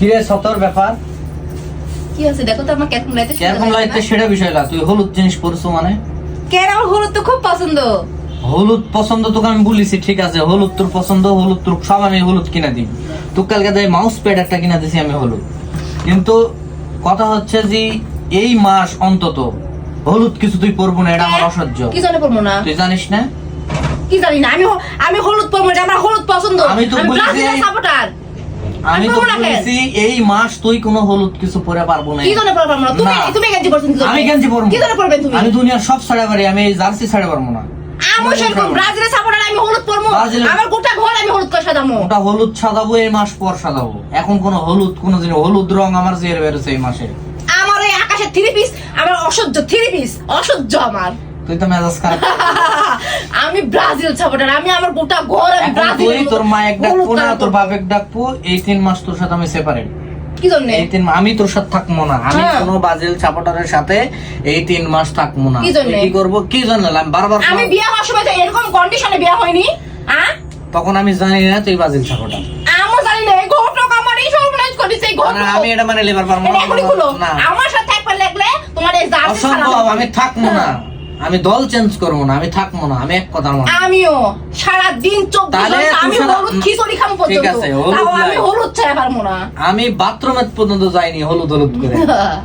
কিরে সতর ব্যাপার? কি আছে দেখো তো আমার লাগছে সেটা বিষয় না তুই হলুদ জিনিস পরছো মানে? কেন? আমার হলুদ তো খুব পছন্দ। হলুদ পছন্দ তোকে আমি বলিছি ঠিক আছে হলুদ তোর পছন্দ হলুদ তোর সব আমি হলুদ কিনা দিই। তোর কালকে দেয় মাউস প্যাড একটা কিনা দিছি আমি হলুদ। কিন্তু কথা হচ্ছে যে এই মাস অন্তত হলুদ কিছু তুই পরবো না এটা আমার অসহ্য। কি জানে পড়ব না? তুই জানিস না? কি জানি না আমি আমি হলুদ পরবো এটা আমার হলুদ পছন্দ। আমি তো বলি সাপোর্টার আমি তো পরবো বলেছি এই মাস তুই কোনো হলুদ কিছু পরে পারব না। কি জানে পড়ব না? তুমি তুমি গেঞ্জি পরছেন আমি গেঞ্জি পরবো কি জানে পরবেন তুমি? আমি দুনিয়ার সব ছাড়া পারি আমি এই জার্সি ছাড়া পারব না। আমি সেরকম ব্রাজিলের সাপোর্টার আমি হলুদ পরবো। আমার গোটা ঘর আমি হলুদ করে সাজামো ওটা হলুদ সাজাবো এই মাস পর সাজাবো। এখন কোন হলুদ কোন জিনিস হলুদ রং আমার জের বেরোছে এই মাসে। আমার এই আকাশের থ্রি পিস আমার অসহ্য থ্রি পিস অসহ্য আমার। তুই তো মেজাজ খারাপ। আমি ব্রাজিল সাপোর্টার আমি আমার গোটা ঘর আমি ব্রাজিল তোর মা এক ডাকবো না তোর বাপ এক ডাকবো এই তিন মাস তোর সাথে আমি সেপারেট কি জন্য? এই তিন আমি তোর সাথে থাকব না আমি হ্যাঁ। কোনো বাজিল সাপোর্টারের সাথে এই তিন মাস থাকব না। কি করব? কি জন্য? আমি বারবার আমি বিয়ে হওয়ার সময় তো এরকম কন্ডিশনে বিয়ে হয়নি হ্যাঁ তখন আমি জানি না তুই বাজিল সাপোর্টার আমার জানি না এই ঘটক আমার এই সর্বনাশ করেছে এই ঘটক আমি এটা মানে লেবার পারব না আমার সাথে থাকবার লাগলে তোমার এই আমি থাকব না। আমি দল চেঞ্জ করব না আমি থাকব না আমি এক কথা মানে আমিও সারা দিন আমি হলুদ খিচুড়ি খাব ঠিক আছে, আমি। হলুদ ছাড়া পারব না। আমি বাথরুমে পর্যন্ত যাইনি হলুদ হলুদ করে।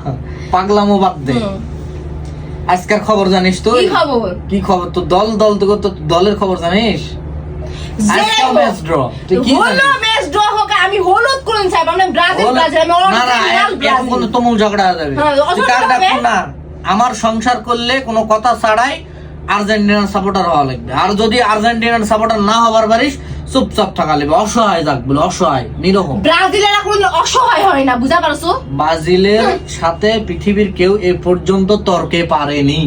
পাগলামো বাদ দে। আজকের খবর জানিস তুই? কি খবর? কি খবর? তো দল দল তো তো দলের খবর জানিস? আমি হলুদ করুন সাহেব। ব্রাজিল ব্রাজিল আমি না না এখন ব্রাজিল। কোনো তুমুল ঝগড়া হয়ে যাবে। হ্যাঁ, আমার সংসার করলে কোনো কথা ছাড়াই আর্জেন্টিনার সাপোর্টার হওয়া লাগবে। আর যদি আর্জেন্টিনার সাপোর্টার না হবার পারিস চুপচাপ থাকা লাগবে। অসহায় যাক বলে অসহায় নিরকম ব্রাজিলের কোনো অসহায় হয় না বুঝা পারছ? ব্রাজিলের সাথে পৃথিবীর কেউ এ পর্যন্ত তর্কে পারেনি।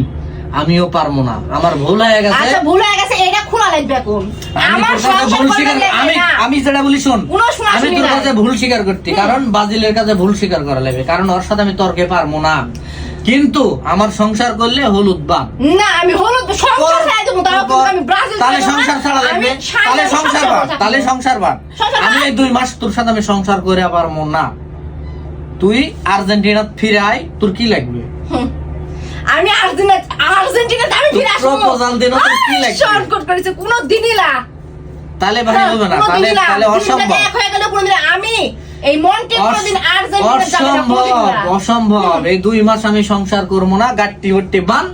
আমিও পারব না। আমার ভুল হয়ে গেছে। আচ্ছা ভুল হয়ে গেছে এটা খোলা লাগবে এখন। আমি আমার যেটা বলি শোন আমি তোর কাছে ভুল স্বীকার করতে কারণ ব্রাজিলের কাছে ভুল স্বীকার করা লাগবে। কারণ ওর সাথে আমি তর্কে পারব না। কিন্তু আমার সংসার করলে হলুদ বাদ না আমি হলুদ সংসার ছাড়াই দেবো আমি ব্রাজিল তাহলে সংসার ছাড়া লাগবে। তাহলে সংসার বাদ তাহলে সংসার বাদ। আমি এই দুই মাস তোর সাথে আমি সংসার করে পারব না। তুই আর্জেন্টিনা ফিরে আয় তোর কি লাগবে? আমি আর্জেন্টিনা আর্জেন্টিনাতে আমি ফিরে আসব। দিন, তোর কি লাগবে? শর্টকাট করেছে কোনো দিনই না। তাহলে ভাই হবে না তাহলে তাহলে অসম্ভব। এক হয়ে গেলে কোনোদিন আমি এই কোনোদিন আর্জেন্টিনা যাবে না অসম্ভব অসম্ভব। এই দুই মাস আমি সংসার করব না গাট্টি বান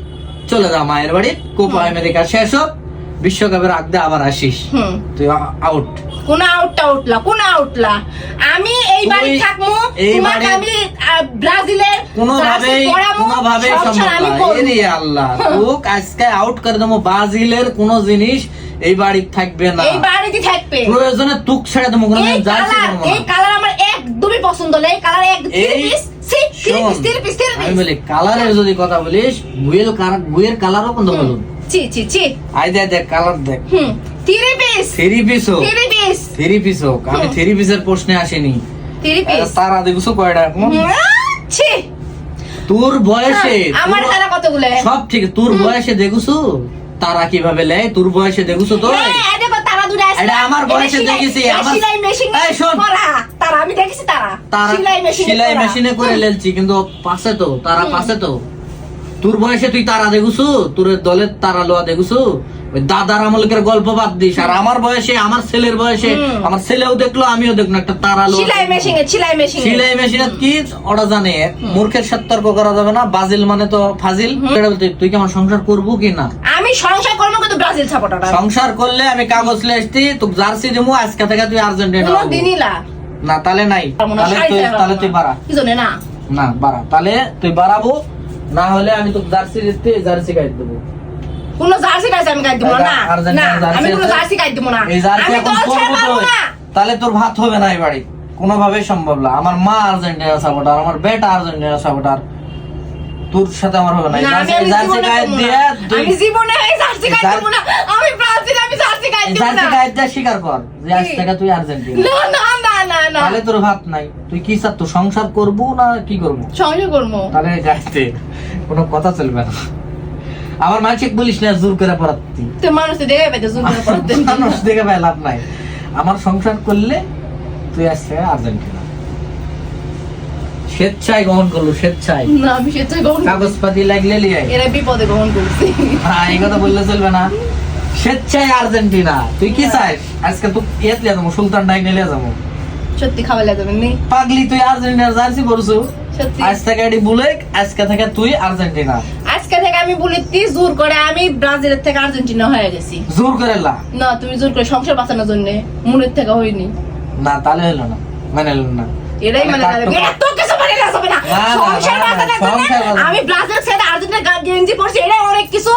চলে যা মায়ের বাড়ি কোপা আমেরিকা শেষ হোক বিশ্বকাপের আগদে আবার আসিস। তুই আউট কোন কোন আউটলা আমি এই বাড়ি তোমাকে আমি ব্রাজিলের কোনোভাবেই কোনোভাবেই সম্ভব না। আল্লাহ তোক আজকে আউট করে দেবো। ব্রাজিলের কোন জিনিস এই বাড়ি থাকবে না। এই থাকবে? প্রয়োজনে তুক ছেড়ে দেবো কোনো এই কালার এই কালার আমার একদমই পছন্দ না এই কালার পিস থ্রি শোন, পিস থ্রি পিস থ্রি আমি বলি কালারের যদি কথা বলিস গুয়েল গুয়ের কালারও কিন্তু বলুন। ছি ছি ছি। আই দেখ দেখ কালার দেখ। হুম থ্রি পিস থ্রি পিস হোক। থ্রি পিস থ্রি পিস হোক। আমি থ্রি পিসের প্রশ্নে আসিনি। থ্রি পিস তারা দেখছ কয়টা? ছি। তোর বয়সে আমার তারা কতগুলো? সব ঠিক তোর বয়সে দেখছ? তারা কীভাবে লেয় তোর বয়সে দেখছ তো এটা আমার বয়সে দেখেছি, আমার- সিলাই মেশিন এই শোন। তারা আমি দেখেছি তারা। সিলাই মেশিন সেলাই মেশিনে করে লেলছি কিন্তু পাশে তো তারা পাশে তো। তোর বয়সে তুই তারা দেখুছু? তোর দলের তারা লোয়া দেখুছু? ওই দাদার আমলকের গল্প বাদ দিস। আর আমার বয়সে আমার ছেলের বয়সে আমার ছেলেও দেখল আমিও দেখল একটা তারা লোয়া সিলাই মেশিনে সিলাই মেশিনে। সিলাই মেশিনে কি? ওরা জানে মূর্খের সাথে তর্ক করা যাবে না। বাজিল মানে তো ফাজিল। তুই কি আমার সংসার করব কি না? আমি সংসার কিন্তু ব্রাজিল সাপোর্টার সংসার করলে আমি কাগজ লে আসছি তোকে জার্সি দিমু আজকে থেকে তুই আর্জেন্টিনা কোনো দিনই না না তাহলে নাই। তাহলে তুই তাহলে তুই বাড়া। কি জন্য না? না বাড়া। তাহলে তুই বাড়াবো না হলে আমি তোকে জার্সি দিতে জার্সি গাইড দেবো। কোনো জার্সি গাইছে আমি গাই দিব না। না আমি কোনো। জার্সি গাই দিব না। এই জার্সি এখন তো। তাহলে তোর ভাত হবে না এই বাড়ি কোনোভাবেই সম্ভব না। আমার মা আর্জেন্টিনা সাপোর্টার আমার বেটা আর্জেন্টিনা সাপোর্টার। তোর সাথে আমার হবে না। আমি জার্সি- জার্সি করব দিয়ে আমি জীবনে এই জার্সি জার- দিব না। আমি ব্রাজিল আমি জার্সি এই দিব জার্সি না। গাইড দিয়ে স্বীকার কর যে আজ থেকে তুই আর্জেন্টিনা। না না না না না। তাহলে তোর ভাত নাই। তুই কি চাস তো সংসার করব না কি করব? সঙ্গে করব। তাহলে গাইতে কোনো কথা চলবে না। আমার মানসিক বলিস না জোর করে পড়াচ্ছি। তো মানুষ দেখে পেতে জোর করে পড়তে মানুষ দেখে ভাই লাভ নাই। আমার সংসার করলে তুই আজ থেকে আর্জেন্টিনা। স্বেচ্ছায় গ্রহণ করল স্বেচ্ছায়। না আমি সেটাই গ্রহণ কাগজপাতি লাগলে লিয়ে এরা বিপদে গ্রহণ করছি। হ্যাঁ এই কথা বললে চলবে না। স্বেচ্ছায় আর্জেন্টিনা তুই কি চাস? আজকে ইয়েত লিয়ে যাব সুলতান ডাইক নিয়ে যাব। সত্যি খাওয়ালে যাবেন নি? পাগলি তুই আর্জেন্টিনার জার্সি পরছু? আজ থেকে এটি বুলে আজকে থেকে তুই আর্জেন্টিনা। আজকে থেকে আমি বলিতি জোর করে আমি ব্রাজিলের থেকে আর্জেন্টিনা হয়ে গেছি। জোর করে লা। না তুমি জোর করে সংসার বাঁচানোর জন্য মনের থেকে হয়নি। না তাহলে হলো না মানে হলো না। এটাই মানে। এত যাবে না। সংসার বাঁচানোর জন্য আমি ব্রাজিল ছেড়ে আর্জেন্টিনা গেঞ্জি পরছি এটা অনেক কিছু।